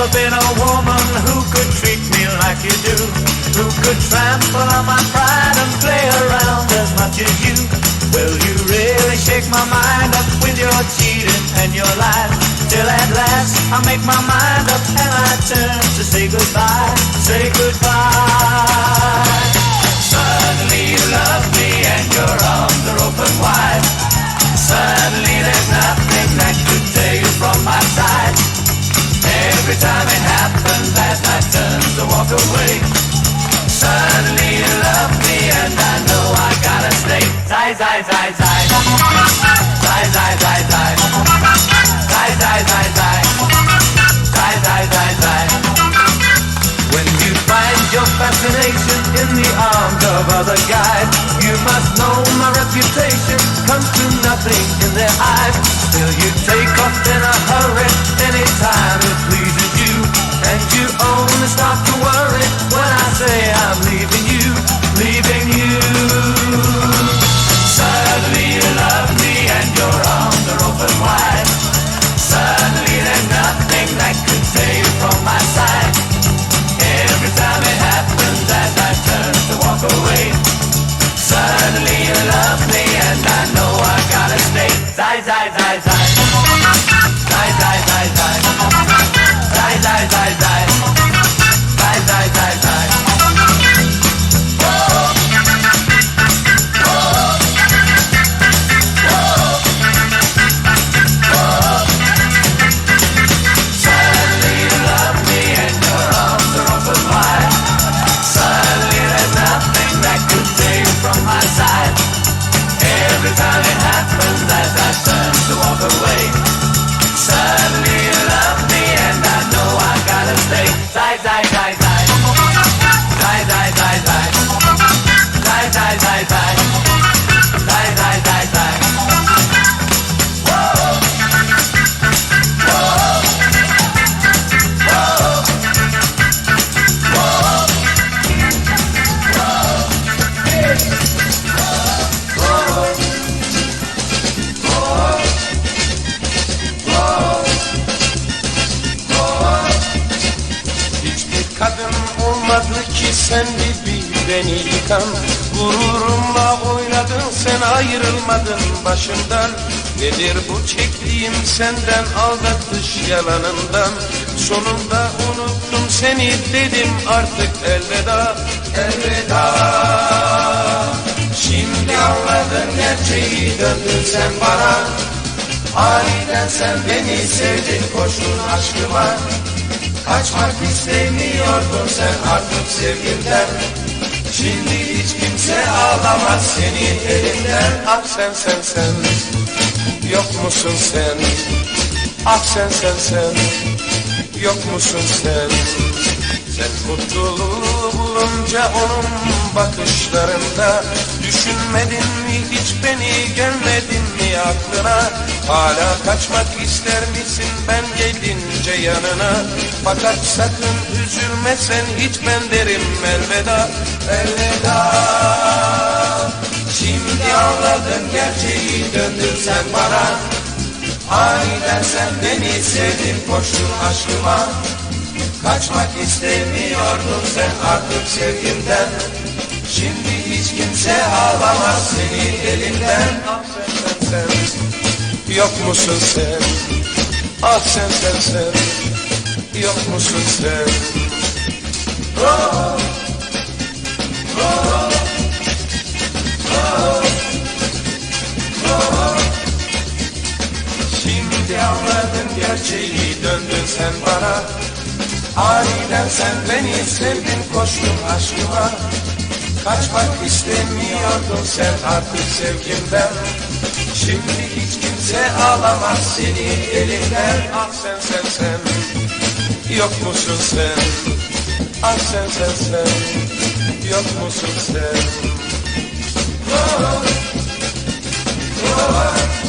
a woman who could treat me like you do, who could trample on my pride and play around as much as you. Will you really shake my mind up with your cheating and your lies? Till at last I make my mind up and I turn to say goodbye, say goodbye. Suddenly you love me and I know I gotta stay. When you find your fascination in the arms of other guys, you must know my reputation comes to nothing in their eyes. Still you take off in a hurry anytime it pleases you, and you only Suddenly you love me and I know I gotta stay. Zai, zai, zai, zai sen gibi beni yıkan. Gururumla oynadın sen ayrılmadın başımdan. Nedir bu çektiğim senden aldatış yalanından? Sonunda unuttum seni dedim artık elveda. Elveda. Şimdi anladın gerçeği döndün sen bana. Aniden sen beni sevdin koştun aşkıma Kaçmak istemiyordun sen artık sevgimden. Şimdi hiç kimse ağlamaz senin elinden. Ah sen sen sen. Yok musun sen? Ah sen sen sen. Yok musun sen? Sen mutluluğu bulunca onun bakışlarında Düşünmedin mi hiç beni gelmedin mi aklına Hala kaçmak ister misin? Ben gelince yanına. Fakat sakın üzülme sen hiç ben derim elveda. Elveda. Şimdi anladın gerçeği döndün sen bana. Aniden sen beni sevdin koştun aşkıma. Kaçmak istemiyordun sen artık sevgimden. Şimdi hiç kimse ağlamaz senin elinden. Ah sen sen Yok musun sen? Ah sen sen sen. Yok musun sen? Şimdi anladın gerçeği döndün sen bana. Aniden sen beni sevdin koştun aşkıma. Kaçmak istemiyordun sen artık sevgimden. Şimdi hiç kimse alamaz seni elinden. Ah sen sen sen. Yok musun sen. Ah sen sen sen. Yok musun sen. Oh, oh, oh.